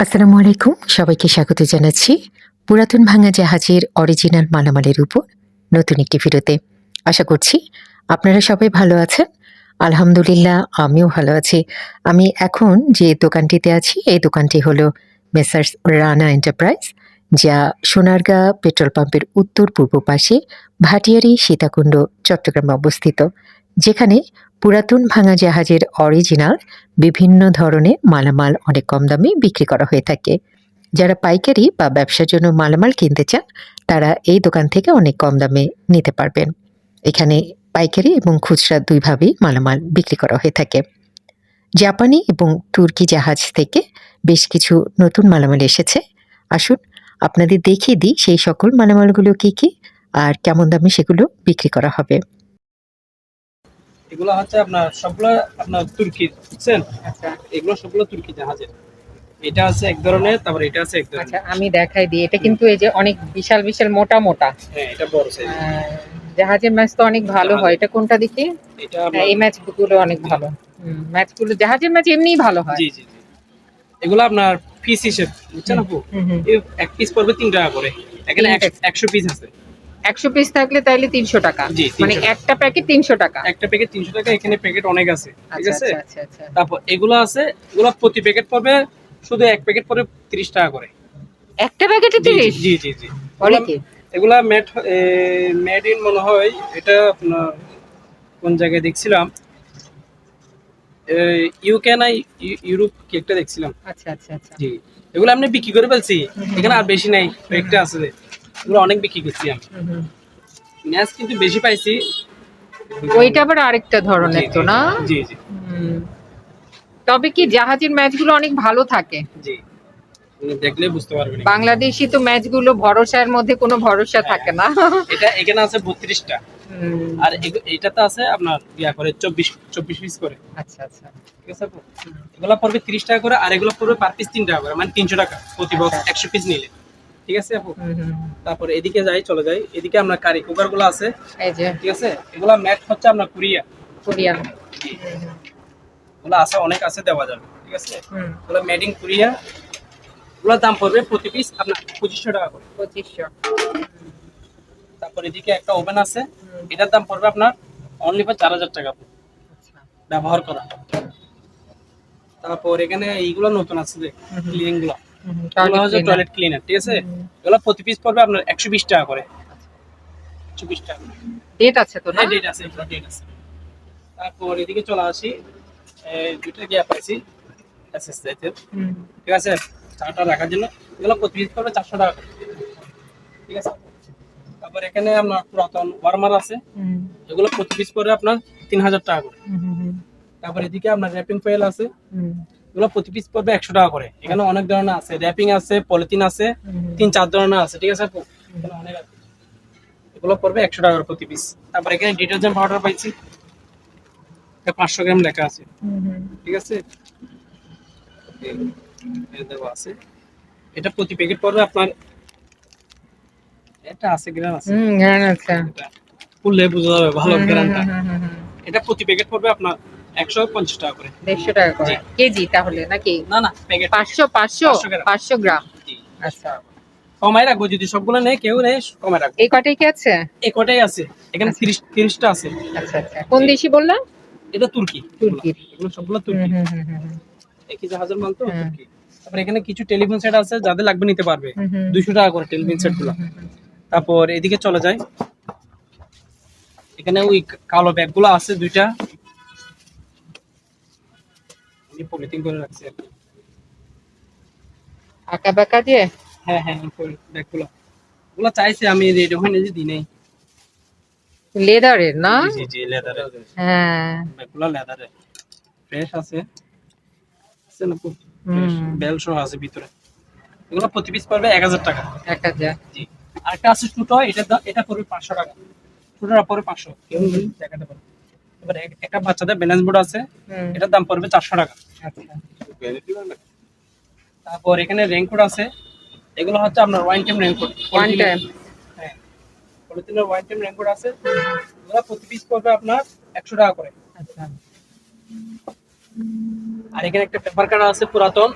আসসালামু আলাইকুম। সবাইকে স্বাগত জানাচ্ছি পুরাতন ভাঙা জাহাজের অরিজিনাল মালামালের উপর নতুন একটি ভিডিওতে। আশা করছি আপনারা সবাই ভালো আছেন। আলহামদুলিল্লাহ, আমিও ভালো আছি। আমি এখন যে দোকানটিতে আছি, এই দোকানটি হলো মেসার্স রানা এন্টারপ্রাইজ, যা সোনারগাঁ পেট্রোল পাম্পের উত্তর পূর্ব পাশে ভাটিয়ারি সীতাকুণ্ড, চট্টগ্রামে অবস্থিত, যেখানে পুরাতন ভাঙা জাহাজের অরিজিনাল বিভিন্ন ধরনের মালামাল অনেক কম দামে বিক্রি করা হয়ে থাকে। যারা পাইকারি বা ব্যবসার জন্য মালামাল কিনতে চান, তারা এই দোকান থেকে অনেক কম দামে নিতে পারবেন। এখানে পাইকারি এবং খুচরা দুইভাবেই মালামাল বিক্রি করা হয়ে থাকে। জাপানি এবং তুর্কি জাহাজ থেকে বেশ কিছু নতুন মালামাল এসেছে। আসুন, আপনাদের দেখিয়ে দিই সেই সকল মালামালগুলো কি কি আর কেমন দামে সেগুলো বিক্রি করা হবে। এগুলো হচ্ছে আপনার সবগুলো আপনার তুর্কি বুঝছেন? আচ্ছা। এগুলো সবগুলো তুর্কি জাহাজের। এটা আছে এক ধরনের তারপর এটা আছে এক আচ্ছা আমি দেখাই দিই। এটা কিন্তু এই যে অনেক বিশাল বিশাল মোটা মোটা। হ্যাঁ এটা বড় সাইজ জাহাজের ম্যাচ তো অনেক ভালো হয়। এটা কোনটা দেখি? এটা হ্যাঁ, এই ম্যাচগুলো অনেক ভালো। ম্যাচগুলো জাহাজের ম্যাচ এমনিই ভালো হয়। জি জি এগুলো আপনার পিস হিসেব বুঝছেন আপু? এক পিস পড়বে তিন টাকা করে। এখানে একশো পিস আছে। একশো পিস থাকলে তাইলে তিনশো টাকা। মানে একটা প্যাকেট তিনশো টাকা। একটা প্যাকেট তিনশো টাকা এখানে প্যাকেট অনেক আছে ঠিক আচ্ছা আছে? আচ্ছা আচ্ছা তারপর এগুলো আছে এগুলো প্রতি প্যাকেট পড়বে শুধু এক প্যাকেট পড়বে তিরিশ টাকা করে। একটা প্যাকেটে তিরিশ? জি জি জি। এগুলা মেড মেড ইন মনে হয় এটা আপনার কোন জায়গায় দেখছিলাম? ইউকে না ইউ- ইউরোপ কি একটা দেখছিলাম? আচ্ছা আচ্ছা আচ্ছা। জি এগুলো আমি বিক্রি করে ফেলছি এখানে আর বেশি নাই একটা আছে। এগুলো অনেক বিক্রি করছি আমি। ম্যাচ কিন্তু বেশি পাইছি। ওইটা আবার আরেকটা ধরনের তো না? জি জি তবে কি জাহাজের ম্যাচগুলো অনেক ভালো থাকে? জি। দেখলে বুঝতে পারবেন বাংলাদেশি তো ম্যাচগুলো ভরসার মধ্যে কোনো ভরসা থাকে না। এটা এখানে আছে বত্রিশটা। আর এইটাতে আছে আপনার ইয়া করে চব্বিশ চব্বিশ পিস করে। আচ্ছা আচ্ছা। ঠিক আছে? এগুলা পড়বে তিরিশ টাকা করে আর এগুলো পড়বে পার পিস তিন টাকা করে মানে তিনশো টাকা প্রতি বক্স আচ্ছা। একশো পিস নিলে। ঠিক আছে আপু। তারপরে এদিকে যাই চলে যাই। এদিকে আপনার কারি কুকারগুলো আছে ঠিক আছে? এগুলা ম্যাট হচ্ছে আপনার কুরিয়া। কোরিয়ান এগুলো আছে অনেক আছে দেওয়া যাবে। ঠিক আছে? হুম। এগুলো কুরিয়া। এগুলোর দাম পড়বে প্রতি পিস আপনার পঁচিশশো টাকা করে। পঁচিশশো। তারপর এদিকে একটা ওভেন আছে। এটার দাম পড়বে আপনার অনলি ফর চার হাজার টাকা। আচ্ছা। ব্যবহার করা। তারপর এখানে এইগুলো নতুন আছে যে। ক্লিনিংগুলো। এগুলো হচ্ছে টয়লেট ক্লিনার ঠিক আছে। এগুলো প্রতি পিস পড়বে আপনার একশো বিশ টাকা করে। একশো বিশ টাকা ডেট আছে তো হ্যাঁ ডেট আছে এগুলো ডেট আছে। তারপর এদিকে চলে আসি। দুইটা গ্যাপ পাইছি ঠিক আছে? চাটা রাখার জন্য। এগুলো প্রতি পিস পড়বে চারশো টাকা। ঠিক আছে? তারপর এখানে আপনার পুরাতন ওয়ার্মার আছে। হুম, এগুলো প্রতি পিস পড়বে আপনার তিন হাজার টাকা করে। হুম, হুম, হুম, তারপর এদিকে আপনার র্যাপিং ফয়েল আছে। হুম, এগুলো প্রতি পিস পড়বে একশো টাকা করে। এখানে অনেক ধরনের আছে র্যাপিং আছে পলিথিন আছে তিন চার ধরনের আছে ঠিক আছে এখানে অনেক আছে। এগুলো পড়বে একশো টাকা করে প্রতি পিস তারপর এখানে ডিটারজেন্ট পাউডার পাইছি। পাঁচশো গ্রাম লেখা আছে। ঠিক আছে? দেওয়া আছে। এটা প্রতি প্যাকেট পড়বে আপনার এটা আছে গ্রাম আছে। হুম, ঘ্রাণ আছে। খুললে বোঝা যাবে ভালো গ্রামটা। এটা প্রতি প্যাকেট পড়বে আপনার একশো পঞ্চাশ টাকা করে। দেড়শো টাকা করে। কেজি তাহলে নাকি? না না প্যাকেট। পাঁচশো পাঁচশো 500 গ্রাম। পাঁচশো গ্রাম। আচ্ছা। কমাই রাখব যদি সবগুলো নেই কেউ নেই রাখব। এই কটাই কি আছে? এই কটাই আছে। এখানে তিরিশ তিরিশটা আছে। আচ্ছা আচ্ছা। কোন দেশি বললাম এটা তুর্কি। তুর্কির। এগুলো সবগুলো তুর্কি। একই জাহাজের মাল তো তুর্কি। তারপর এখানে কিছু টেলিফোন সেট আছে যাদের লাগবে নিতে পারবে। দুইশো টাকা করে টেলিফোন সেটগুলো হুম, হুম, তারপর এদিকে চলে যায় এখানে ওই কালো ব্যাগগুলো আছে দুইটা। আমি পলিথিন করে রাখছি আর কি। আঁকা বাঁকা দিয়ে? হ্যাঁ হ্যাঁ ব্যাগগুলো ওগুলো চাইছে আমি রেডি হয়ে যে দিই লেদারের না? জি জি লেদারের। হ্যাঁ। ব্যাগগুলো লেদারের। ফ্রেশ আছে। আছে না খুব। বেল সহ আছে ভিতরে। এগুলো প্রতি পিস পড়বে এক হাজার টাকা। এক হাজার। জি। আরেকটা আছে ছোটো এটা এটা পড়বে পাঁচশো টাকা। ছোটোটা পড়বে পাঁচশো। কেউ যদি দেখাতে পারে এবার একটা বাচ্চাদের ব্যালেন্স বোর্ড আছে এটার দাম পড়বে চারশো টাকা। আচ্ছা। তারপর এখানে রেনকোট আছে এগুলো হচ্ছে আপনার one time raincoat one time হ্যাঁ। পলিথিনের ওয়ান টাইম রেনকোট আছে এগুলো প্রতি পিস পড়বে আপনার একশো টাকা করে। আচ্ছা। আর এখানে একটা পেপার কাটা আছে পুরাতন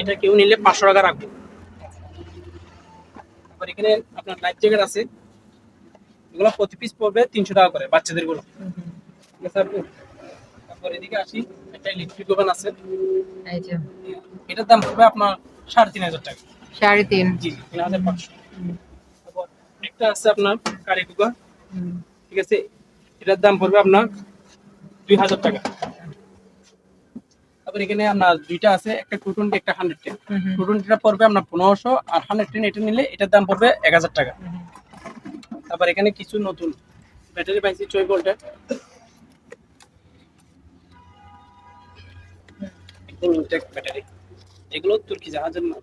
এটা কেউ নিলে পাঁচশো টাকা রাখব। তারপর এখানে আপনার লাইফ জ্যাকেট আছে এগুলো প্রতি পিস পড়বে তিনশো টাকা করে বাচ্চাদেরগুলো। ঠিক আছে আপু? তারপর এদিকে আসি একটা ইলেকট্রিক ওভেন আছে। এই যে। এটার দাম পড়বে আপনার সাড়ে তিন হাজার টাকা। সাড়ে তিন। জি তিন হাজার পাঁচশো। তারপর একটা আছে আপনার কারি কুকার ঠিক আছে এটার দাম পড়বে আপনার দুই হাজার টাকা। তারপর এখানে আপনার দুইটা আছে একটা টু টোয়েন্টি একটা হান্ড্রেড টেন। টু টোয়েন্টিটা পড়বে আপনার পনেরোশো আর হান্ড্রেড টেন এটা নিলে এটার দাম পড়বে এক হাজার টাকা। তারপর এখানে কিছু নতুন। ব্যাটারি পাইছি ছয় ভোল্টের। ইনটেক ব্যাটারি এগুলো তুর্কি জাহাজের মাল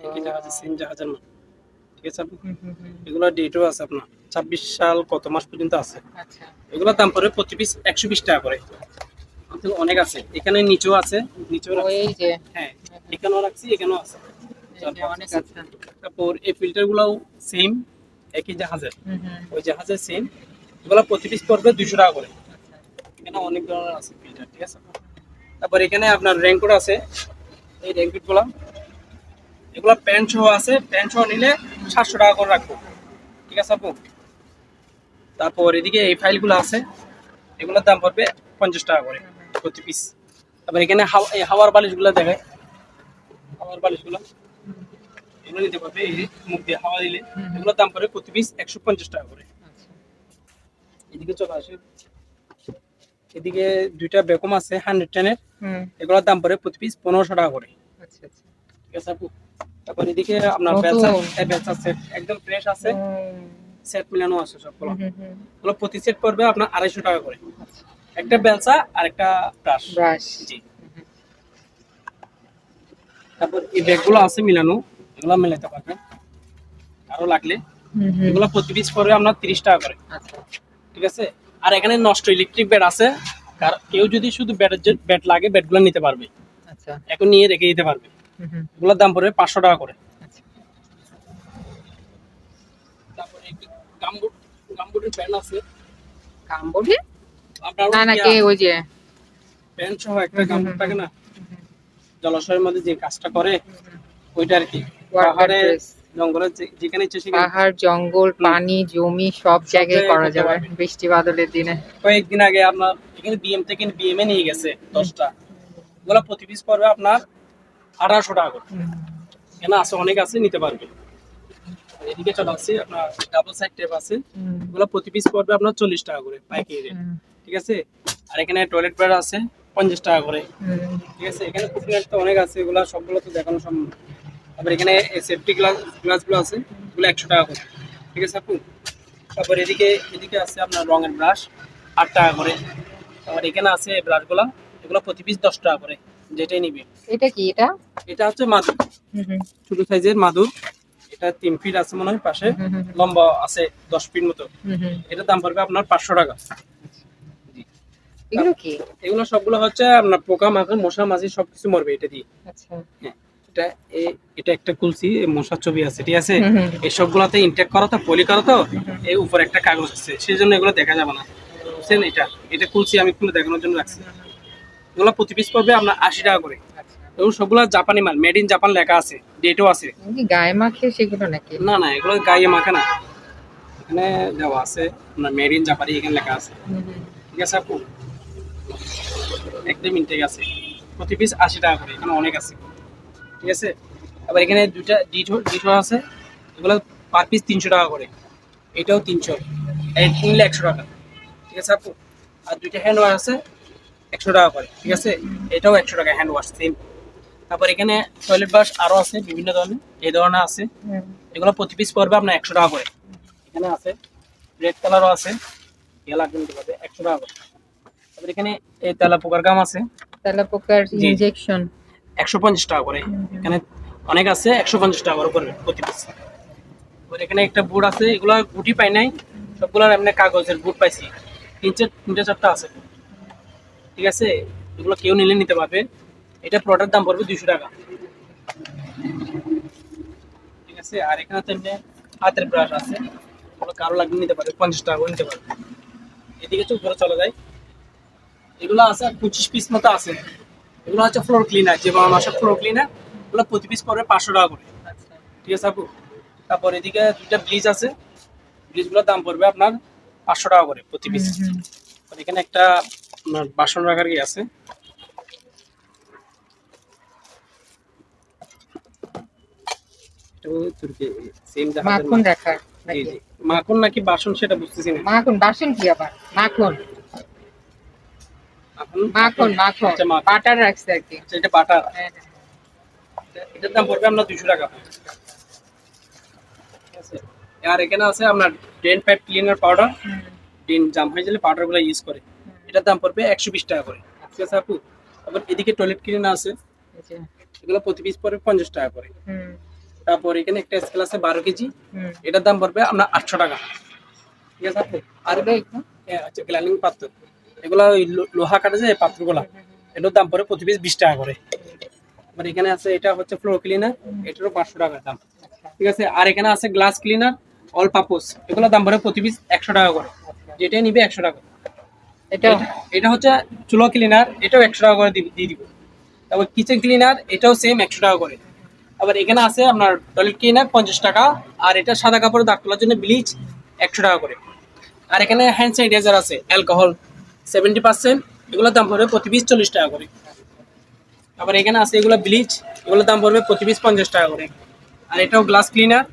তুর্কি জাহাজের সেম জাহাজের মাল ঠিক আছে। এগুলো ডেটও আছে আপনার। ছাব্বিশ সাল কত মাস পর্যন্ত আছে? আচ্ছা। এগুলোর দাম পড়বে প্রতি পিস একশো বিশ টাকা করে। অনেক আছে। এখানে নিচেও আছে। নিচেও। হ্যাঁ এখানেও রাখছি এখানেও আছে। তারপর এই ফিল্টার গুলাও সেম একই জাহাজের। ওই জাহাজের সেম এগুলো প্রতি পিস পড়বে দুশো টাকা করে। এখানে অনেক ধরনের আছে ফিল্টার ঠিক আছে? তারপর এখানে আপনার র্যাঙ্কোট আছে। এই র্যাঙ্কোটগুলা। এগুলো প্যান্ট সহ আছে। প্যান্ট সহ নিলে সাতশো টাকা করে রাখব। ঠিক আছে আপু? তারপর এদিকে এই ফাইলগুলো আছে। এগুলোর দাম পড়বে পঞ্চাশ টাকা করে প্রতি পিস তারপর এখানে হাওয়ার বালিশগুলো দেখায় হাওয়ার বালিশগুলো এগুলো নিতে পারবে এই মুখ দিয়ে হাওয়া দিলে। এগুলোর দাম পড়বে প্রতি পিস একশো পঞ্চাশ টাকা করে। এদিকে চলে আসে এদিকে দুইটা বেকম আছে হান্ড্রেড টেনের এগুলোর দাম পড়ে প্রতি পিস পনেরোশো টাকা করে। আচ্ছা আচ্ছা। ঠিক আছে আপু? তারপর এদিকে আপনার নতুন। বেলসা সেট একদম ফ্রেশ আছে। সেট মিলানো আছে সবগুলো। এগুলো প্রতি সেট পড়বে আপনার আড়াইশো টাকা করে। একটা বেলসা আর একটা ব্রাশ ব্রাশ জি। তারপর এই ব্যাগগুলো আছে মিলানো এগুলো মিলাতে পারবেন। আরও লাগলে। এগুলো প্রতি পিস পড়বে আপনার তিরিশ টাকা করে। আচ্ছা। ঠিক আছে? আর এখানে নষ্ট ইলেকট্রিক ব্যাট আছে। কেউ যদি শুধু ব্যাটের ব্যাট লাগে ব্যাটগুলো নিতে পারবে। আচ্ছা। এখন নিয়ে রেখে দিতে পারবে। এগুলোর দাম পড়বে পাঁচশো টাকা করে। তারপরে গামবুট গামবুটের প্যান্ট আছে। কাম্বোডে না না কে ওই যে? প্যান্ট সহ একটা গামবুট থাকে না? জলাশয়ের মধ্যে যে কাজটা করে ওইটা আর কি। পাহাড়ে। জঙ্গলে যেখানে ইচ্ছে সেখানে পাহাড় জঙ্গল পানি জমি সব জায়গায় করা যাবে বৃষ্টি বাদলের দিনে। কয়েকদিন আগে আপনার এখানে বিএম থেকে বিএম এ নিয়ে গেছে দশটা। ওগুলো প্রতি পিস পড়বে আপনার আঠারোশো টাকা করে। কেন আছে অনেক আছে নিতে পারবে এদিকে চলে আসছে আপনার ডাবল সাইড টেপ আছে। এগুলো প্রতি পিস পড়বে আপনার চল্লিশ টাকা করে পাইকারি রেট ঠিক আছে? আর এখানে টয়লেট ব্যাড আছে পঞ্চাশ টাকা করে। ঠিক আছে? এখানে কুকিংয়ের তো অনেক আছে এগুলো সবগুলো তো দেখানো সম্ভব। তারপর এখানে সেফটি গ্লাস গ্লাসগুলো আছে এগুলো একশো টাকা করে। ঠিক আছে আপু? তারপর এদিকে এদিকে আছে আপনার রঙের ব্রাশ আট টাকা করে। তারপর এখানে আছে ব্রাশগুলো এগুলো প্রতি পিস দশ টাকা করে যেটাই নিবে। এটা কি এটা? এটা হচ্ছে মাদুর। ছোট সাইজের মাদুর। এটা তিন ফিট আছে মনে হয় পাশে লম্বা আছে দশ ফিট মতো। এটার দাম পড়বে আপনার পাঁচশো টাকা। এগুলো কি? এগুলো সবগুলো হচ্ছে আপনার পোকা মাকড় মশা মাছি সবকিছু মরবে এটা দিয়ে। আচ্ছা। হ্যাঁ। এটা এ- এটা একটা কুলসি মশার ছবি আছে ঠিক আছে। এই সবগুলাতে ইনটেক করা তো পলি করা তো এই উপরে একটা কাগজ আছে সেই জন্য এগুলো দেখা যাবে না। বুঝছেন এটা এটা কুলসি আমি খুলে দেখানোর জন্য রাখছি। এগুলো প্রতি পিস পড়বে আপনার আশি টাকা করে। এবং সবগুলো জাপানি মাল মেড ইন জাপান লেখা আছে ডেটও আছে। গায়ে মাখে সেগুলো নাকি? না না এগুলো গায়ে মাখে না। এখানে দেওয়া আছে আপনার মেড ইন জাপানি এখানে লেখা আছে। ঠিক আছে আপু? একদম ইনটেক আছে। প্রতি পিস আশি টাকা করে এখানে অনেক আছে। ঠিক আছে? আবার এখানে দুইটা ডিটো ডিটো আছে। এগুলো পার পিস তিনশো টাকা করে। এটাও তিনশো। কিনলে একশো টাকা। ঠিক আছে আপু? আর দুইটা হ্যান্ড ওয়াশ আছে একশো টাকা করে। ঠিক আছে? এটাও একশো টাকা হ্যান্ড ওয়াশ সেম তারপর এখানে টয়লেট ব্রাশ আরও আছে বিভিন্ন ধরনের। এই ধরনের আছে। এগুলো প্রতি পিস পড়বে আপনার একশো টাকা করে। এখানে আছে। রেড কালারও আছে। ইয়ে লাগবে নিতে পারবে একশো টাকা করে। তারপর এখানে এই তেলা পোকার গাম আছে। তেলাপোকার জি। ইনজেকশন একশো পঞ্চাশ টাকা করে। এখানে অনেক আছে, একশো পঞ্চাশ টাকা করে প্রতি পিস এখানে একটা বুট আছে, এগুলো গুটি পাই নাই, সবগুলোর এমনি কাগজের বুট পাইছি। তিনটে তিনটে চারটা আছে। ঠিক আছে? এগুলো কেউ নিলে নিতে পারবে। এটা প্রোডাক্ট দাম পড়বে দুইশো টাকা। ঠিক আছে? আর এখানে তো এমনি হাতের ব্রাশ আছে। ওগুলো কারও লাগলে নিতে পারবে, পঞ্চাশ টাকা করে নিতে পারবে। এদিকে তো উপরে চলে যায়। এগুলো আছে পঁচিশ পিস মতো আছে। এগুলো হচ্ছে ফ্লোর ক্লিনার যে বাবা মাসের ফ্লোর ক্লিনার এগুলো প্রতি পিস পড়বে পাঁচশো টাকা করে। ঠিক আছে আপু? তারপর এদিকে দুইটা ব্লিচ আছে। ব্লিচগুলোর দাম পড়বে আপনার পাঁচশো টাকা করে প্রতি পিস। আর এখানে একটা আপনার বাসন রাখার কি আছে। সেম জাহাজের মাখন। রাখার? মাখন নাকি বাসন সেটা বুঝতেছি না। মাখন বাসন কি আবার? মাখন। মাখন আচ্ছা, মাখন। বাটার রাখছে আর কি। আচ্ছা, এটা বাটার। হ্যাঁ, হ্যাঁ। এটার দাম পড়বে আপনার দুশো টাকা। আর এখানে আছে আপনার drain pipe cleaner powder. Drain jam হয়ে গেলে পাউডারগুলো ইউজ করে এটার দাম পড়বে একশো বিশ টাকা করে। ঠিক আছে আপু? তারপর এদিকে টয়লেট ক্লিনার আছে। এগুলো প্রতি পিস পড়বে পঞ্চাশ টাকা করে। হুম, তারপর এখানে একটা স্কেল আছে বারো কেজি। হুম। এটার দাম পড়বে আপনার আটশো টাকা। ঠিক আছে আপু? আর একটু? হ্যাঁ, গ্লানিং পাত্র। এগুলো ওই লোহা কাটে যে পাত্রগুলা এটার দাম পড়ে প্রতি পিস বিশ টাকা করে। আবার এখানে আছে এটা হচ্ছে ফ্লোর ক্লিনার এটারও পাঁচশো টাকার দাম। ঠিক আছে? আর এখানে আছে গ্লাস ক্লিনার অল পাপোস এগুলোর দাম পড়ে প্রতি পিস একশো টাকা করে। যেটাই নিবে একশো টাকা এটা- এটা হচ্ছে চুলো ক্লিনার এটাও একশো টাকা করে দিয়ে দিব। তারপর কিচেন ক্লিনার এটাও সেম একশো টাকা করে। আবার এখানে আছে আপনার টয়লেট ক্লিনার পঞ্চাশ টাকা আর এটা সাদা কাপড় দাগ তোলার জন্য ব্লিচ একশো টাকা করে। আর এখানে হ্যান্ড স্যানিটাইজার আছে অ্যালকোহল সেভেন্টি পার্সেন্ট এগুলোর দাম পড়বে প্রতি পিস চল্লিশ টাকা করে। আবার এখানে আছে এগুলো ব্লিচ এগুলোর দাম পড়বে প্রতি পিস পঞ্চাশ টাকা করে। আর এটাও glass cleaner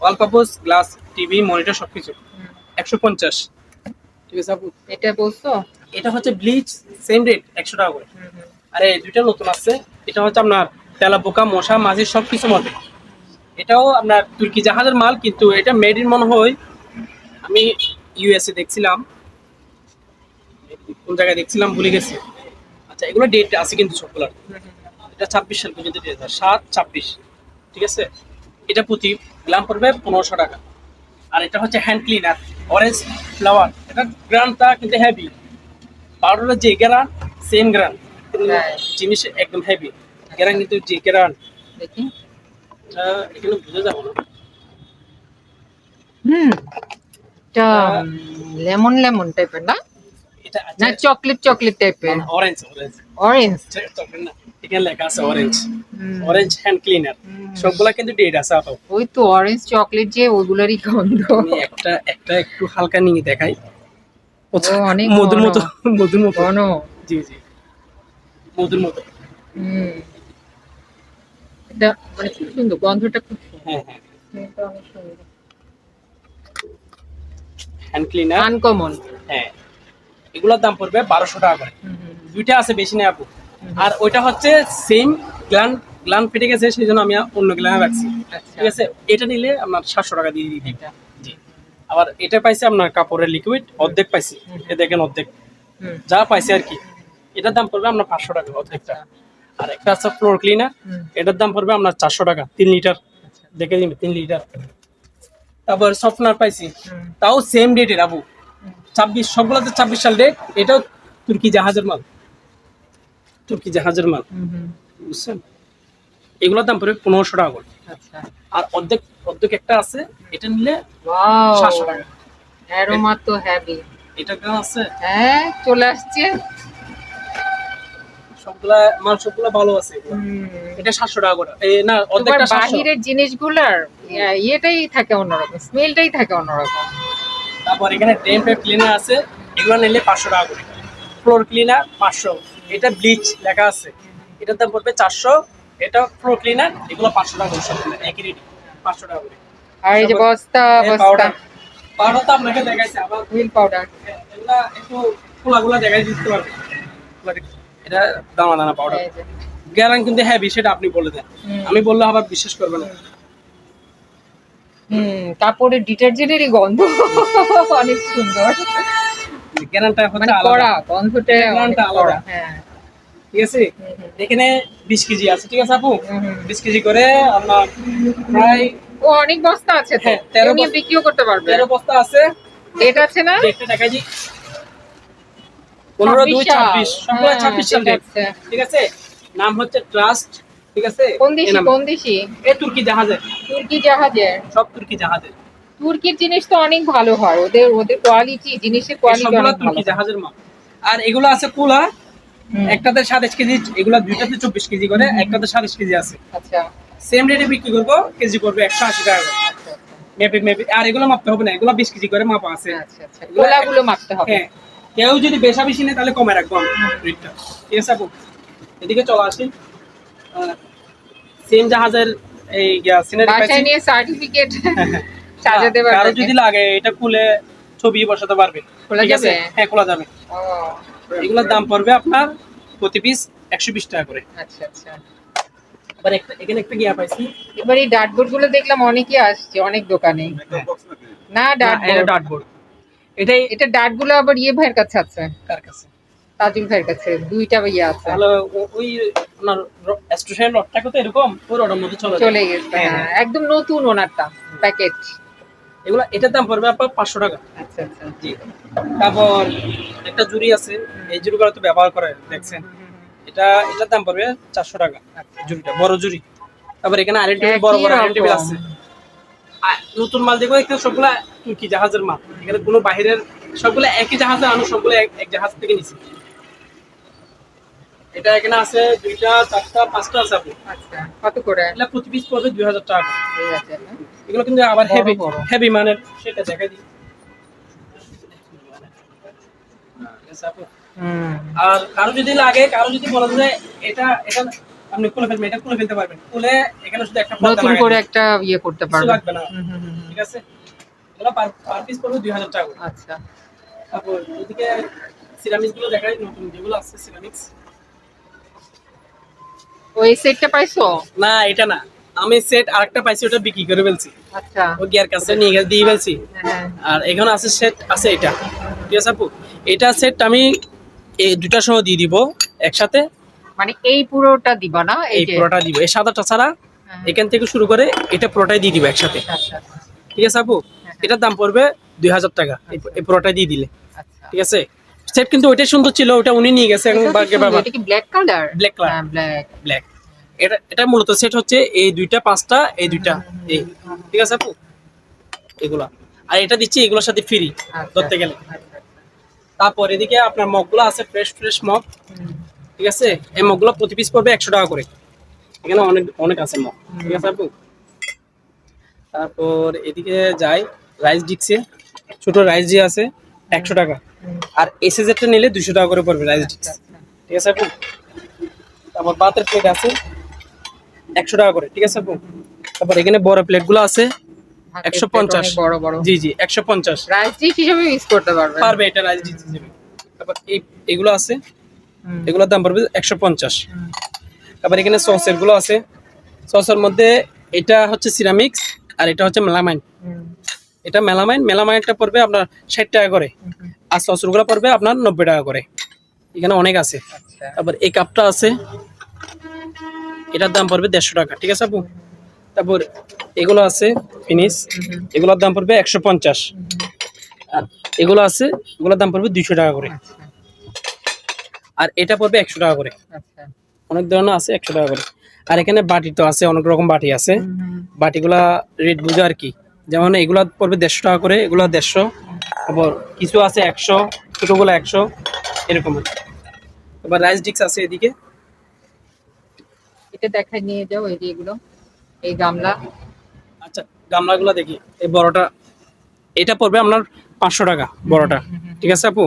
all purpose glass TV monitor সব কিছু একশো পঞ্চাশ। ঠিক আছে আপু? এটা বলছো? এটা হচ্ছে ব্লিচ সেম রেট একশো টাকা করে। আর এই দুইটা নতুন আছে এটা হচ্ছে আপনার তেলা পোকা মশা মাঝি সব কিছু মতে এটাও আপনার তুর্কি জাহাজের মাল কিন্তু এটা মেড ইন মনে হয় আমি ইউএসএ দেখছিলাম। কোন জায়গায় দেখছিলাম ভুলে গেছি। আচ্ছা এগুলো ডেট আছে কিন্তু সবগুলোর। এটা ছাব্বিশ সাল পর্যন্ত ডেট আছে। সাত ছাব্বিশ। ঠিক আছে? এটা প্রতি গ্রাম পড়বে পনেরোশো টাকা। আর এটা হচ্ছে হ্যান্ড ক্লিনার অরেঞ্জ ফ্লাওয়ার এটা গ্রানটা কিন্তু হেভি পাউডারের যে গ্রান সেম গ্রান কিন্তু জিনিস একদম হেভি গ্রান কিন্তু যে গ্রান দেখি। এটা এখানে বুঝে যাব না। হুম। এটা লেমন লেমন টাইপের না? না চকলেট চকলেট টাইপের অরেঞ্জ অরেঞ্জ অরেঞ্জ চকলেট না এখানে লেখা আছে অরেঞ্জ অরেঞ্জ হ্যান্ড ক্লিনার সবগুলা কিন্তু ডেট আছে আপা ওই তো অরেঞ্জ চকলেট যে ওগুলারই গন্ধ একটা একটা একটু হালকা নিয়ে দেখাই ও, অনেক মধুর মতো মধুর মতো ঘন জি জি মধুর মতো হুম এটা মানে খুব সুন্দর গন্ধটা খুব হ্যাঁ হ্যাঁ স্মেলটা অনেক সুন্দর হ্যান্ড ক্লিনার আনকমন হ্যাঁ এগুলোর দাম পড়বে বারোশো টাকা করে। দুইটা আছে বেশি নেই আপু। আর ওইটা হচ্ছে সেম গ্লান গ্লান ফেটে গেছে সেই জন্য আমি অন্য গ্লান রাখছি। আচ্ছা। ঠিক আছে? এটা নিলে আপনার সাতশো টাকা দিয়ে দিই জি। আবার এটা পাইছে আপনার কাপড়ের লিকুইড অর্ধেক পাইছি। এ দেখেন অর্ধেক। যা পাইছে আর কি। এটার দাম পড়বে আপনার পাঁচশো টাকা অর্ধেকটা। আর একটা আছে ফ্লোর ক্লিনার এটার দাম পড়বে আপনার চারশো টাকা তিন লিটার। দেখে দিন তিন লিটার। তারপর সফটনার পাইছি। তাও সেম ডেটের আবু ছাব্বিশ সবগুলোতে ছাব্বিশ সাল ডেট এটাও তুর্কি জাহাজের মাল। তুর্কি জাহাজের মাল। বুঝছেন? এগুলোর দাম পড়বে পনেরোশো টাকা করে। আচ্ছা। আর অর্ধেক অর্ধেক একটা আছে এটা নিলে সাতশো টাকা। অ্যারোমা তো হেভি এটা কেন আছে? হ্যাঁ চলে আসছে। সবগুলা মাল সবগুলা ভালো আছে। এটা সাতশো টাকা করে। না অর্ধেকটা বাহিরের জিনিসগুলার ইয়েটাই থাকে অন্যরকম স্মেলটাই থাকে অন্যরকম। তারপর এখানে ড্রেন পাইপ ক্লিনার আছে এগুলো নিলে পাঁচশো টাকা করে। ফ্লোর ক্লিনার পাঁচশো এটা ব্লিচ লেখা আছে। এটার দাম পড়বে চারশো এটা ফ্লোর ক্লিনার এগুলো পাঁচশো টাকা করে সব একই রেট পাঁচশো টাকা করে। আর এই যে বস্তা বস্তা। পাউডার পাউডার তো আপনাকে দেখাইছে আবার হুইল পাউডার এগুলা একটু খোলাগুলা দেখাই দিতে পারবে এটা দানা দানা পাউডার এই গ্যারান কিন্তু হ্যাভি সেটা আপনি বলে দেন। আমি বললে আবার বিশ্বাস করবে না। হুম কাপড়ের ডিটারজেন্টেরই গন্ধ। অনেক সুন্দর। মানে হচ্ছে আলাদা গন্ধটা অনেক আলাদা। হ্যাঁ। ঠিক আছে? হুম, হুম। এখানে বিশ কেজি আছে ঠিক আছে আপু? হুম, হুম। বিশ কেজি করে আপনার প্রায় ও অনেক বস্তা আছে তো? হ্যাঁ, তেরো নিয়ে বিক্রিও করতে পারবে। তেরো বস্তা আছে। ডেট আছে না? ডেটটা জি পনেরো দুই ছাব্বিশ সবগুলো হ্যাঁ, ছাব্বিশ সাল আছে। ঠিক আছে? নাম হচ্ছে ট্রাস্ট ঠিক আছে? কোন দেশি। কোন দেশি? এ তুর্কি জাহাজের। তুর্কি জাহাজের। সব তুর্কি জাহাজের। তুর্কির জিনিস তো অনেক ভালো হয়। ওদের ওদের কোয়ালিটি জিনিসের কোয়ালিটি অনেক তুর্কি জাহাজের মাল। আর এগুলো আছে কুলা একটাতে সাতাশ কেজি এগুলা দুইটাতে চব্বিশ কেজি করে একটাতে সাতাশ কেজি আছে। আচ্ছা। সেম রেটে বিক্রি করব কেজি করবে একশো আশি টাকা করে। আচ্ছা আচ্ছা। মেপে মেপে আর এগুলো মাপতে হবে না এগুলো বিশ কেজি করে মাপা আছে। আচ্ছা আচ্ছা। গোলাগুলো মাপতে হবে। হ্যাঁ। কেউ যদি বেশা বেশি নেয় তাহলে কমে রাখব আমি রেটটা ঠিক আছে আপু? এদিকে চলে আসি। সেম জাহাজের এই সিনারি বাসায় নিয়ে সার্টিফিকেট সাজাতে কারও যদি লাগে এটা খুলে ছবি বসাতে পারবে। ঠিক আছে? যাবে? হ্যাঁ খোলা যাবে। এগুলোর দাম পড়বে আপনার প্রতি পিস একশো বিশ টাকা করে। আচ্ছা আচ্ছা। আবার একটা এখানে একটা গিয়া পাইছি। এবার এই ডার্টবোর্ডগুলো দেখলাম অনেকই আসছে অনেক দোকানে। না এটা ডার্টবোর্ড এটাই এটা আবার ইয়ে ভাইয়ের কাছে আছে। কার কাছে? তাজুল ভাইয়ের কাছে দুইটা ইয়ে আছে। তাহলে ওই আপনার স্টেশন লটটাকে তো এরকম ওই রডের মধ্যে চলে চলে গেছে হ্যাঁ, হ্যাঁ একদম নতুন ওনারটা প্যাকেট এগুলো এটার দাম পড়বে আপনার পাঁচশো টাকা। আচ্ছা আচ্ছা। জি। তারপর একটা জুড়ি আছে এই জুড়িগুলো তো ব্যবহার করে দেখছেন? এটা এটার দাম পড়বে চারশো টাকা জুড়িটা বড় জুড়ি। তারপর এখানে আরেক টেবিল বড় বড় আরেক আছে। নতুন মাল দেখব এখানে সবগুলা তুর্কি জাহাজের মাল। এখানে কোনো বাহিরের সবগুলো একই জাহাজে আনো সবগুলো এক- এক জাহাজ থেকে নিছি। এটা এখানে আছে দুইটা চারটা পাঁচটা আছে আপনি আচ্ছা কত করে? এগুলো প্রতি পিস পড়বে দুই হাজার টাকা এগুলো কিন্তু আবার হেভি হেভি মানের সেটা দেখাই দিই। আর কারও যদি লাগে কারও যদি বলা যায় এটা এটা আপনি খুলে ফেলবেন এটা খুলে ফেলতে পারবেন। খুলে এখানে শুধু একটা নতুন করে একটা ইয়ে করতে কিছু পারবে লাগবে না। ঠিক আছে? এগুলো পার পার পিস পড়বে দুই হাজার টাকা। আচ্ছা। তারপর এদিকে সিরামিক্সগুলো দেখাই নতুন যেগুলো আছে সিরামিক্স ওই সেটটা পাইছো? না এটা না। আমি সেট আরেকটা পাইছি ওটা বিক্রি করে ফেলছি। আচ্ছা। ও গিয়ার কাছে নিয়ে গেছে দিয়ে ফেলছি। হ্যাঁ আর এখানে আছে সেট আছে এটা। ঠিক আছে আপু? এটা সেট আমি এই দুটা সহ দিয়ে দিব একসাথে। মানে এই পুরোটা দিবা না? এই পুরোটা দিব। এই সাদাটা ছাড়া হ্যাঁ, এখান থেকে শুরু করে এটা পুরোটাই দিয়ে দিব একসাথে। আচ্ছা ঠিক আছে আপু? এটার দাম পড়বে দুই হাজার টাকা। এই- এই পুরোটাই দিয়ে দিলে। আচ্ছা। ঠিক আছে? সেট কিন্তু ওইটাই সুন্দর ছিল ওটা উনি নিয়ে গেছে এখন এটা বাবা এটা কি ব্ল্যাক কালার color. হ্যাঁ ব্ল্যাক ব্ল্যাক এটা এটা মূলত সেট হচ্ছে এই দুইটা পাঁচটা এই দুইটা এই। ঠিক আছে আপু? এগুলা। আর এটা দিচ্ছি এগুলোর সাথে ফ্রি ধরতে গেলে। তারপর এদিকে আপনার মগগুলো আছে ফ্রেশ ফ্রেশ মগ। ঠিক আছে? এই মগগুলো প্রতি পিস পড়বে একশো টাকা করে। এখানে অনেক অনেক আছে মগ। ঠিক আছে আপু? তারপর এদিকে যাই রাইস ডিক্সে ছোট রাইস যে আছে একশো টাকা। আর এসএজেরটা নিলে দুশো টাকা করে পড়বে রাইস ঠিক আছে আপু? তারপর ভাতের প্লেট আছে একশো টাকা করে ঠিক আছে আপু? তারপর এখানে বড় প্লেটগুলো আছে একশো পঞ্চাশ। বড় বড়। জি জি একশো পঞ্চাশ। রাইস ডিশ হিসেবে ইউজ করতে পারবে পারবে এটা রাইস ডিক্স হিসেবে। তারপর এই এগুলো আছে এগুলোর দাম পড়বে একশো পঞ্চাশ। তারপর এখানে সসেরগুলো আছে। সসের মধ্যে এটা হচ্ছে সিরামিক্স আর এটা হচ্ছে মেলামাইন এটা মেলামাইন মেলামাইনটা পড়বে আপনার ষাট টাকা করে। আর সসেরগুলো পড়বে আপনার নব্বই টাকা করে। এখানে অনেক আছে। আচ্ছা। তারপর এই কাপটা আছে। এটার দাম পড়বে দেড়শো টাকা ঠিক আছে আপু? তারপর এগুলো আছে ফিনিশ। এগুলোর দাম পড়বে একশো পঞ্চাশ। আর এগুলো আছে এগুলোর দাম পড়বে দুইশো টাকা করে। আর এটা পড়বে একশো টাকা করে। আচ্ছা। অনেক ধরনের আছে একশো টাকা করে। আর এখানে বাটি তো আছে অনেক রকম বাটি আছে। বাটিগুলা রেট বুঝে আর কি। যেমন এগুলা পড়বে দেড়শো টাকা করে এগুলা দেড়শো। তারপর কিছু আছে একশো ছোটোগুলো একশো এরকম। এবার রাইস ডিক্স আছে এদিকে। এটা দেখাই নিয়ে যাও এই যে এগুলো এই গামলা। আচ্ছা গামলাগুলো দেখি এই বড়টা। এটা পড়বে আপনার পাঁচশো টাকা বড়টা ঠিক আছে আপু?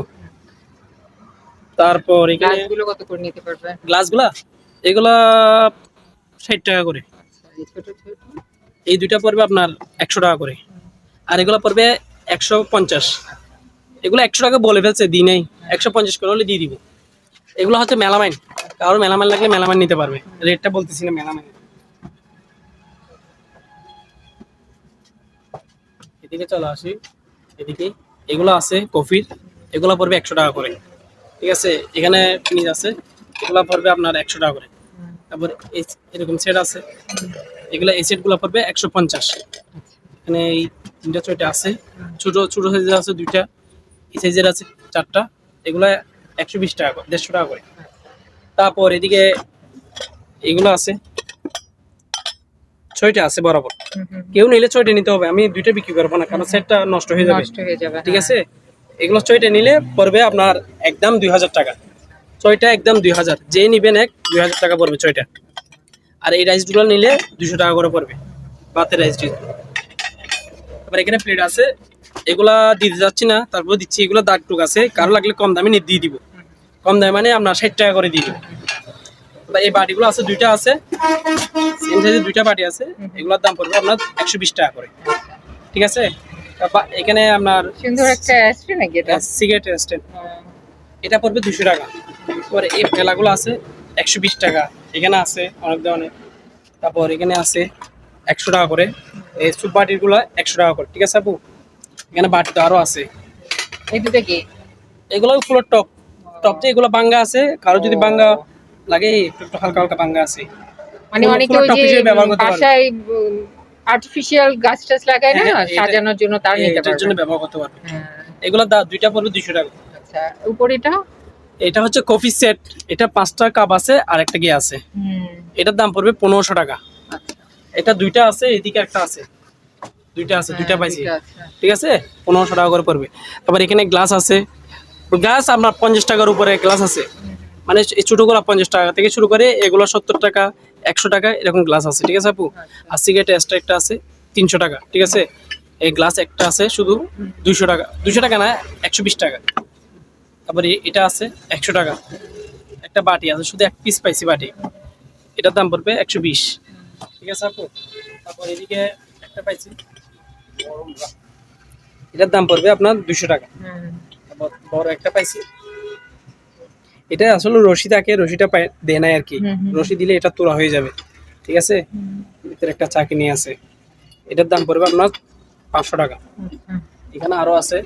তারপর এখানে কত করে নিতে পারবে? গ্লাসগুলা? এগুলা ষাট টাকা করে। আচ্ছা এই ছোট ছোট। এই দুইটা পড়বে আপনার একশো টাকা করে। আর এগুলো পড়বে একশো পঞ্চাশ। এগুলো একশো টাকা বলে ফেলছে, দিই নেই। একশো পঞ্চাশ করে হলে দিয়ে দিব। এগুলো হচ্ছে মেলামাইন। কারোর মেলামাইন লাগলে মেলামাইন নিতে পারবে। রেটটা বলতেছি না মেলামাইন। এদিকে চলে আসি। এদিকে। এগুলো আছে কফির। এগুলো পড়বে একশো টাকা করে। ঠিক আছে? এখানে আছে। এগুলো পড়বে আপনার একশো টাকা করে। তারপর এরকম সেট আছে। এগুলো এই সেটগুলো পড়বে একশো পঞ্চাশ। এখানে এই তিনটা ছয়টা আছে। ছোট ছোট সাইজের আছে দুইটা এই সাইজের আছে চারটা। এগুলা একশো বিশ টাকা করে দেড়শো টাকা করে। তারপর এদিকে এগুলো আছে। ছয়টা আছে বরাবর। কেউ নিলে ছয়টা নিতে হবে আমি দুইটা বিক্রি করব না কারণ সেটটা নষ্ট হয়ে যাবে। হয়ে যাবে ঠিক হ্যাঁ। আছে? এগুলো ছয়টা নিলে পড়বে আপনার একদম দুই হাজার টাকা। ছয়টা একদম দুই হাজার। যে নিবেন এক দুই হাজার টাকা পড়বে ছয়টা। আর এই রাইসগুলো নিলে দুশো টাকা করে পড়বে ভাতের রাইস তারপর এখানে প্লেট আছে এগুলা দিতে যাচ্ছি না তারপর দিচ্ছি এগুলো দাগ টুক আছে কারও লাগলে কম দামে নিয়ে দিয়ে দিব। কম দামে মানে আপনার ষাট টাকা করে দিয়ে দিব। এই বাটিগুলো আছে দুইটা আছে সেম সাইজের দুইটা বাটি আছে এগুলোর দাম পড়বে আপনার একশো বিশ টাকা করে। ঠিক আছে? এখানে আপনার সুন্দর একটা নাকি এটা? সিগারেট স্ট্যান্ড এটা পড়বে দুশো টাকা। পরে এই পেলাগুলো আছে একশো বিশ টাকা। এখানে আছে অনেক ধরনের। তারপর এখানে আছে একশো টাকা করে। এই সুপ বাটিগুলো একশো টাকা করে। ঠিক আছে আপু? এখানে বাটি তো আরও আছে। এটাতে কি? এগুলো ফুলের টপ টপ যে এগুলো বাঙ্গা আছে। কারও যদি বাঙ্গা লাগে একটু হালকা হালকা বাঙ্গা আছে। মানে অনেকে ওই যে পারবে। বাসায় আর্টিফিশিয়াল গাছ টাছ লাগায় না? হ্যাঁ, এটা- সাজানোর জন্য তার নিতে এটার জন্য ব্যবহার করতে পারবে। হ্যাঁ, এগুলো দুইটা পড়বে দুশো টাকা। আচ্ছা উপরেটা? এটা হচ্ছে কফি সেট। এটা পাঁচটা কাপ আছে আর একটা গিয়ে আছে। হুম। এটার দাম পড়বে পনেরোশো টাকা। আচ্ছা। এটা দুইটা আছে এদিকে একটা আছে। দুইটা আছে দুইটা হ্যাঁ, পাইছি। ঠিক আছে? পনেরোশো টাকা করে পড়বে। তারপর এখানে গ্লাস আছে। গ্লাস আপনার পঞ্চাশ টাকার উপরে গ্লাস আছে। মানে এই ছোটোগুলো পঞ্চাশ টাকা থেকে শুরু করে এগুলো সত্তর টাকা একশো টাকা এরকম গ্লাস আছে। ঠিক আছে আপু? আর সিগারেট এক্সট্রা একটা আছে তিনশো টাকা। ঠিক আছে? এই গ্লাস একটা আছে শুধু দুইশো টাকা। দুইশো টাকা না একশো বিশ টাকা। তারপরে এটা আছে একশো টাকা। একটা বাটি আছে শুধু এক পিস পাইছি বাটি। এটার দাম পড়বে একশো বিশ। ঠিক আছে আপু? তারপর এদিকে একটা পাইছি। এটার দাম পড়বে আপনার দুশো টাকা। বড় একটা পাইছি। এটা আসলে রশি থাকে রশিটা দেয় নাই আর কি। রশি দিলে এটা তোলা হয়ে যাবে। ঠিক আছে? ভিতরে একটা চাকি নিয়ে আছে। এটার দাম পড়বে আপনার পাঁচশো টাকা। আচ্ছা। এখানে আরও আছে।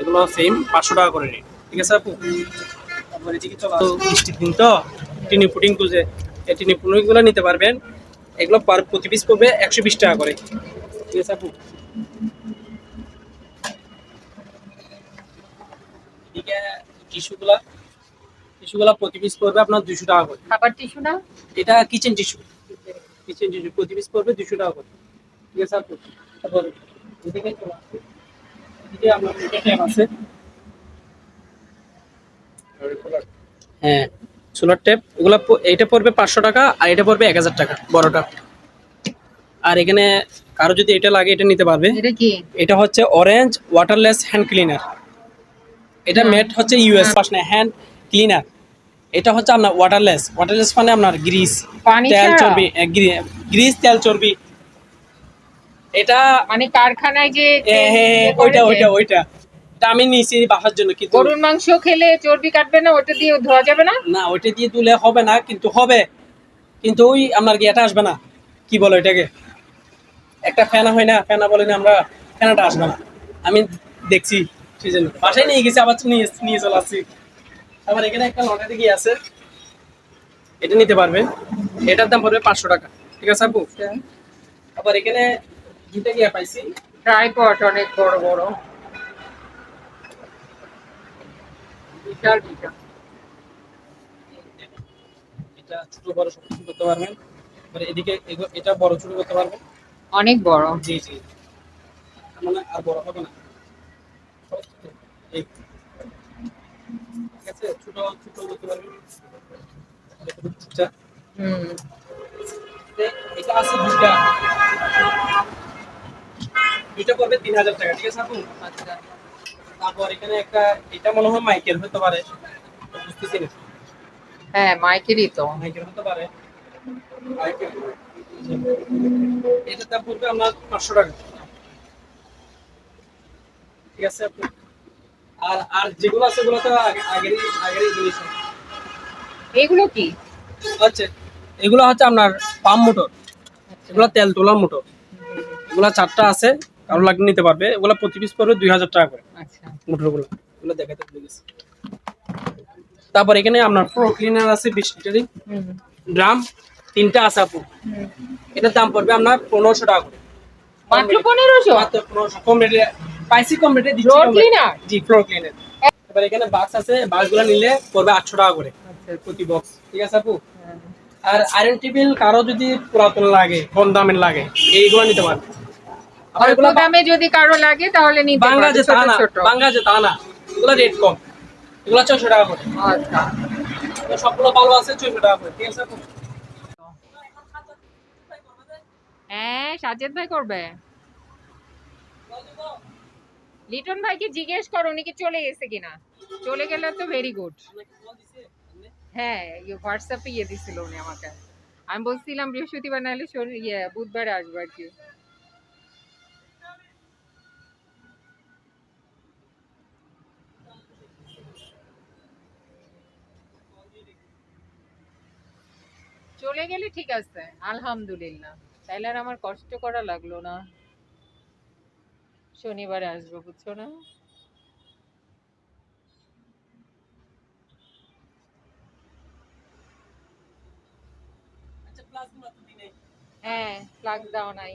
এগুলো সেম পাঁচশো টাকা করে নিই ঠিক আছে আপু? তারপরে তো বৃষ্টির দিন তো টিনি পুটিং খুঁজে। এই টিনি পুটিংগুলো নিতে পারবেন। এগুলো পার প্রতি পিস পড়বে একশো বিশ টাকা করে। ঠিক আছে আপু? এদিকে টিস্যুগুলা টিস্যুগুলা প্রতি পিস পড়বে আপনার দুশো টাকা করে। খাবার টিস্যু না এটা কিচেন টিস্যু কিচেন টিস্যু প্রতি পিস পড়বে দুশো টাকা করে। ঠিক আছে আপু? তারপর এদিকে চলো এদিকে আপনার দুটো ট্যাপ আছে। হ্যাঁ সোলার ট্যাপ এগুলো এইটা পড়বে পাঁচশো টাকা আর এটা পড়বে এক হাজার টাকা বড়টা। আর এখানে কারও যদি এটা লাগে এটা নিতে পারবে। এটা হচ্ছে অরেঞ্জ ওয়াটারলেস হ্যান্ড ক্লিনার এটা মেট হচ্ছে ইউএস পাস না হ্যান্ড ক্লিনার এটা হচ্ছে আপনার ওয়াটারলেস ওয়াটারলেস মানে আপনার গ্রিস তেল চর্বি গ্রিস তেল চর্বি। এটা মানে কারখানায় যে এ, তেল হে, হে, ইয়ে করে ওইটা ওইটা ওইটা। এটা আমি নিয়েছি বাসার জন্য কিন্তু গরুর মাংস খেলে চর্বি কাটবে না ওটা দিয়ে ধোয়া যাবে না? না ওইটা দিয়ে তুলে হবে না কিন্তু হবে। কিন্তু ওই কি এটা আসবে না। কি বলো এটাকে একটা ফেনা হয় না ফেনা বলে না আমরা ফেনাটা আসবে না। আমি দেখছি সেই জন্য। বাসায় নিয়ে গেছি আবার নিয়ে নিয়ে চলে আসছি। আবার এখানে একটা লটারি গিয়ে আছে। এটা নিতে পারবে এটার দাম পড়বে পাঁচশো টাকা। ঠিক আছে আপু? আবার এখানে দুইটা গিয়া পাইছি। ট্রাইপড অনেক বড় বড়। বিশাল বিশাল। এটা ছোট বড় সব কিছু করতে পারবেন। এবার এদিকে এটা বড় ছোট করতে পারবেন। অনেক বড়। জি জি। মানে আর বড় হবে না। ঠিক আছে ছোট ছোট করতে পারবেন। হুম। এটা আছে দুইটা পড়বে তিন হাজার টাকা ঠিক আছে আপু? আচ্ছা। তারপর এখানে একটা এটা মনে হয় মাইকেল হতে পারে। বুঝতেছি না। হ্যাঁ মাইকেরই তো। মাইকেল হতে পারে। এটার দাম পড়বে আপনার পাঁচশো টাকা। ঠিক আছে আপু। আর আর যেগুলো আছে ওগুলো তো আগেরই আগেরই জিনিস এগুলো কি? আচ্ছা এগুলো হচ্ছে আপনার পাম্প মোটর। এগুলো তেল তোলার মোটর। এগুলো চারটা আছে। কারও লাগলে নিতে পারবে। এগুলো প্রতি পিস পড়বে দুই হাজার টাকা করে। আচ্ছা। মোটরগুলো। এগুলো দেখাতে ভুলে গেছি তারপর এখানে আপনার প্রো ক্লিনার আছে বিশ লিটারি হুম। ড্রাম তিনটা আছে আপু। এটার দাম পড়বে আপনার পনেরোশো টাকা করে। মাত্র পনেরোশো? মাত্র পনেরোশো। কম রেটে পাইসি কম রেটে দিচ্ছি rate। cleaner? জি ফ্লোর ক্লিনার এবার এখানে বাক্স আছে বাক্সগুলো নিলে পড়বে আটশো টাকা করে। আচ্ছা। প্রতি বক্স ঠিক আছে আপু? আর আয়রন টেবিল কারও যদি পুরাতন লাগে কম দামের লাগে এইগুলো নিতে পারবে। অল্প দামে যদি কারও লাগে তাহলে নিতে বাংলা পারবে যে ছোট না ছোট। বাংলা যে এগুলো রেট কম। এগুলো ছয়শো টাকা করে। আচ্ছা। সবগুলো ভালো আছে ছয়শো টাকা করে। ঠিক আছে? হ্যাঁ সাজেদ ভাই করবে। লিটন ভাইকে জিজ্ঞেস করো উনি কি চলে গেছে কিনা? চলে গেলে তো ভেরি গুড হ্যাঁ হোয়াটসঅ্যাপে ইয়ে দিছিল উনি আমাকে। আমি বলছিলাম বৃহস্পতিবার নাহলে ইয়ে বুধবারে আসব আর কি। চলে গেলে ঠিক আছে আলহামদুলিল্লাহ। তাইলে আর আমার কষ্ট করা লাগল না। শনিবারে আসব বুঝছ না? আচ্ছা হ্যাঁ প্লাগ দেওয়া নাই।